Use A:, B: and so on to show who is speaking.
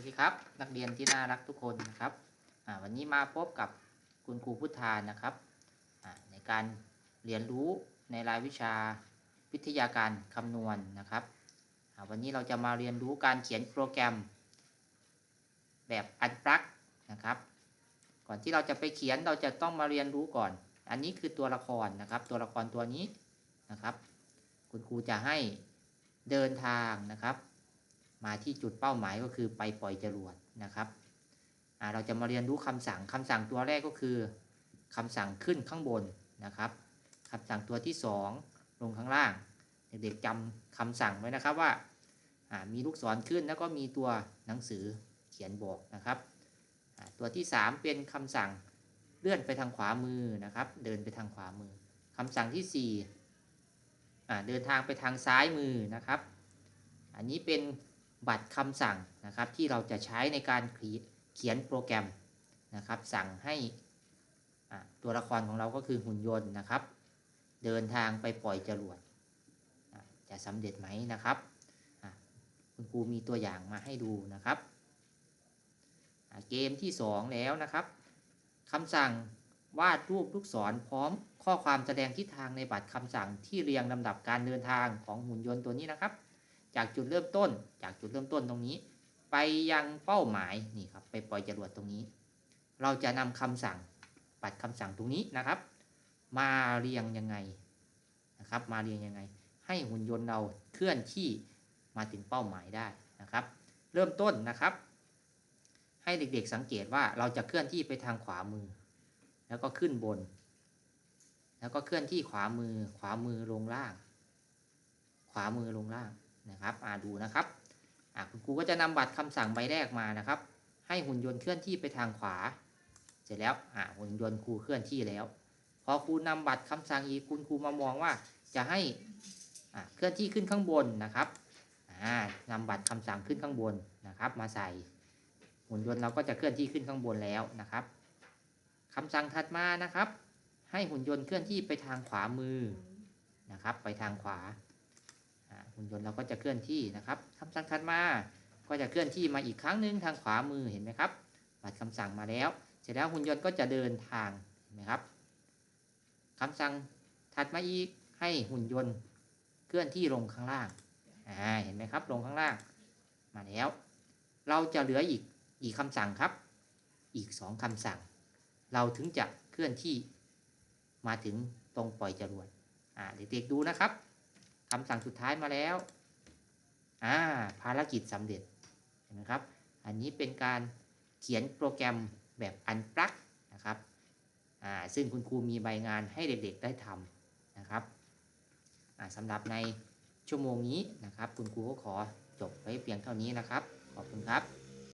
A: วัสดีครับ นักเรียนที่น่ารักทุกคนนะครับวันนี้มาพบกับคุณครูพุทธานะครับในการเรียนรู้ในรายวิชาวิทยาการคำนวณนะครับวันนี้เราจะมาเรียนรู้การเขียนโปรแกรมแบบอันปลักนะครับ ก่อนที่เราจะไปเขียนเราจะต้องมาเรียนรู้ก่อน อันนี้คือตัวละครนะครับ ตัวละครตัวนี้นะครับ คุณครูจะให้เดินทางนะครับ มาที่จุดเป้าหมายก็คือไปปล่อยจรวดนะครับเราจะมาเรียนรู้คำสั่งคำสั่งตัวแรกก็คือคำสั่งขึ้นข้างบนนะครับคำสั่งตัวที่ 2 ลงข้างล่าง เด็กๆจำคำสั่งไว้นะครับว่ามีลูกศรขึ้นแล้วก็มีตัวหนังสือเขียนบอกนะครับตัวที่ 3 เป็นคำสั่งเลื่อนไปทางขวามือนะครับ เดินไปทางขวามือคำสั่งที่4อ่เดินทางไปทางซ้ายมือนะครับ อันนี้เป็น บัตรคำสั่งนะครับที่เราจะใช้ในการเขียนโปรแกรมนะครับสั่งให้ตัวละครของเราก็คือหุ่นยนต์นะครับ เดินทางไปปล่อยจรวดจะสำเร็จไหมนะครับคุณครูมีตัวอย่างมาให้ดูนะครับเกมที่ 2 แล้วนะครับคำสั่งวาดรูปลูกศรพร้อมข้อความแสดงทิศทางในบัตรคำสั่งที่เรียงลำดับการเดินทางของหุ่นยนต์ตัวนี้นะครับ จากจุดเริ่มต้น จากจุดเริ่มต้นตรงนี้ ไปยังเป้าหมายนี่ครับไปปล่อยจรวดตรงนี้ เราจะนำคำสั่งปัดคำสั่งตรงนี้นะครับ มาเรียงยังไงนะครับ มาเรียงยังไง ให้หุ่นยนต์เราเคลื่อนที่มาถึงเป้าหมายได้นะครับ เริ่มต้นนะครับ ให้เด็กๆสังเกตว่าเราจะเคลื่อนที่ไปทางขวามือ แล้วก็ขึ้นบน แล้วก็เคลื่อนที่ขวามือ ขวามือลงล่าง ขวามือลงล่าง นะครับอ่าดูนะครับอ่าคุณครูก็จะนำบัตรคำสั่งใบแรกมานะครับ ให้หุ่นยนต์เคลื่อนที่ไปทางขวา เสร็จแล้วอ่าหุ่นยนต์ครูเคลื่อนที่แล้ว พอครูนำบัตรคำสั่งอีกคุณครูมามองว่าจะให้อ่าเคลื่อนที่ขึ้นข้างบนนะครับอ่านำบัตรคำสั่งขึ้นข้างบนนะครับ มาใส่หุ่นยนต์เราก็จะเคลื่อนที่ขึ้นข้างบนแล้วนะครับคำสั่งถัดมานะครับ ให้หุ่นยนต์เคลื่อนที่ไปทางขวามือนะครับ ไปทางขวา หุ่นยนต์เราก็จะเคลื่อนที่นะครับคำสั่งถัดมา ก็จะเคลื่อนที่มาอีกครั้งหนึ่งทางขวามือเห็นไหมครับบัตรคำสั่งมาแล้ว เสร็จแล้วหุ่นยนต์ก็จะเดินทางเห็นไหมครับคำสั่งถัดมาอีกให้หุ่นยนต์เคลื่อนที่ลงข้างล่างอ่าเห็นไหมครับ ลงข้างล่างมาแล้ว เราจะเหลืออีกอีกคำสั่งครับ อีกสองคำสั่ง เราถึงจะเคลื่อนที่มาถึงตรงปล่อยจรวดอ่าเด็กๆดูนะครับ คำสั่งสุดท้ายมาแล้วอ่าภารกิจสำเร็จเห็นไหมครับ อันนี้เป็นการเขียนโปรแกรมแบบอันปลักนะครับอ่าซึ่งคุณครูมีใบงานให้เด็กๆได้ทำนะครับอ่าสำหรับในชั่วโมงนี้นะครับ คุณครูก็ขอจบไว้เพียงเท่านี้นะครับ ขอบคุณครับ